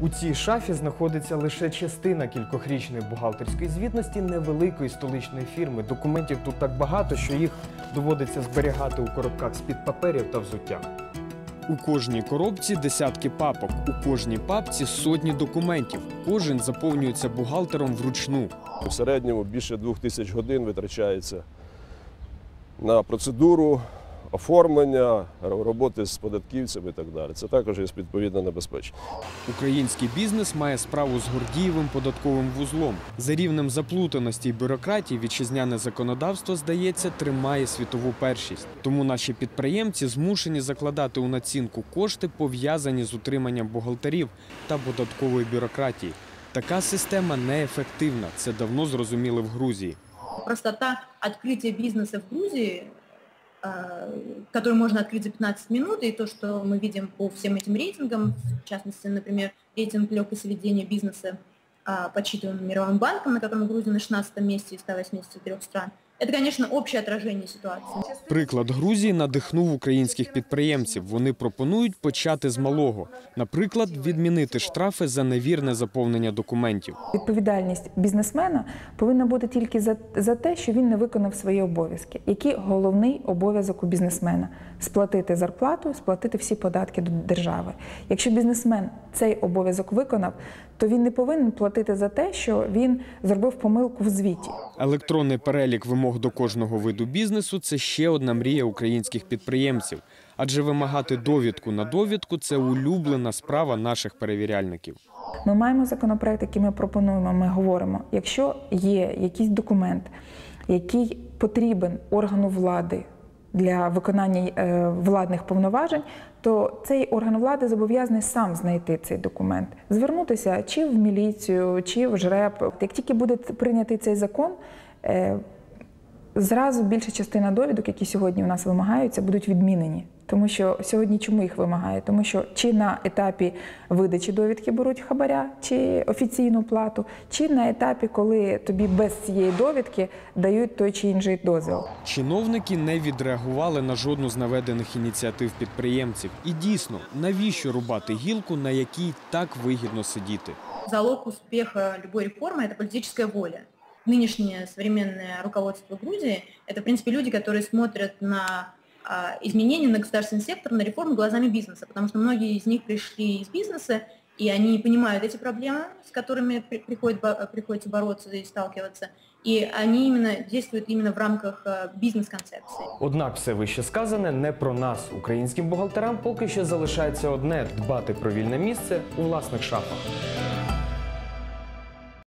У цій шафі знаходиться лише частина кількохрічної бухгалтерської звітності невеликої столичної фірми. Документів тут так багато, що їх доводиться зберігати у коробках з-під паперів та взуття. У кожній коробці десятки папок, у кожній папці сотні документів. Кожен заповнюється бухгалтером вручну. В середньому більше двох тисяч годин витрачається на процедуру оформлення, роботи з податківцями і так далі. Це також є відповідно небезпечно. Український бізнес має справу з гордієвим податковим вузлом. За рівнем заплутаності й бюрократії вітчизняне законодавство, здається, тримає світову першість. Тому наші підприємці змушені закладати у націнку кошти, пов'язані з утриманням бухгалтерів та податкової бюрократії. Така система неефективна. Це давно зрозуміли в Грузії. простота открытия бизнеса в Грузии, э, который можно открыть за 15 минут, и то, что мы видим по всем этим рейтингам, в частности, например, рейтинг легкости ведения бизнеса, а, подсчитываемый Мировым банком, на котором Грузия на 16 месте из 183 стран, это, конечно, общее отражение ситуации. Приклад Грузії надихнув українських підприємців. Вони пропонують почати з малого, наприклад, відмінити штрафи за невірне заповнення документів. Відповідальність бізнесмена повинна бути тільки за, за те, що він не виконав свої обов'язки. Який головний обов'язок у бізнесмена? Сплатити зарплату, сплатити всі податки до держави. Якщо бізнесмен цей обов'язок виконав, то він не повинен платити за те, що він зробив помилку в звіті. Електронний перелік вимог до кожного виду бізнесу це ще одна мрія українських підприємців. Адже вимагати довідку на довідку це улюблена справа наших перевіряльників. Ми маємо законопроект, який ми пропонуємо. Ми говоримо, якщо є якийсь документ, який потрібен органу влади для виконання е, владних повноважень, то цей орган влади зобов'язаний сам знайти цей документ, звернутися чи в міліцію, чи в ЖРЕП. Як тільки буде прийнятий цей закон, е, зразу більша частина довідок, які сьогодні у нас вимагаються, будуть відмінені. Тому що сьогодні чому їх вимагають? Тому що чи на етапі видачі довідки беруть хабаря чи офіційну плату, чи на етапі, коли тобі без цієї довідки дають той чи інший дозвіл. Чиновники не відреагували на жодну з наведених ініціатив підприємців. І дійсно, навіщо рубати гілку, на якій так вигідно сидіти? Залог успеха любой реформы – это политическая воля. Нынешнее современное руководство Грузии – это, в принципе, люди, которые смотрят на а, изменения на государственный сектор, на реформы глазами бизнеса, потому что многие из них пришли из бизнеса, и они понимают эти проблемы, с которыми при- приходит бо- приходится бороться и сталкиваться, и они именно действуют именно в рамках а, бизнес-концепции. Однак все вище сказане не про нас. Українським бухгалтерам поки що залишається одне дбати про вільне місце у власних шафах.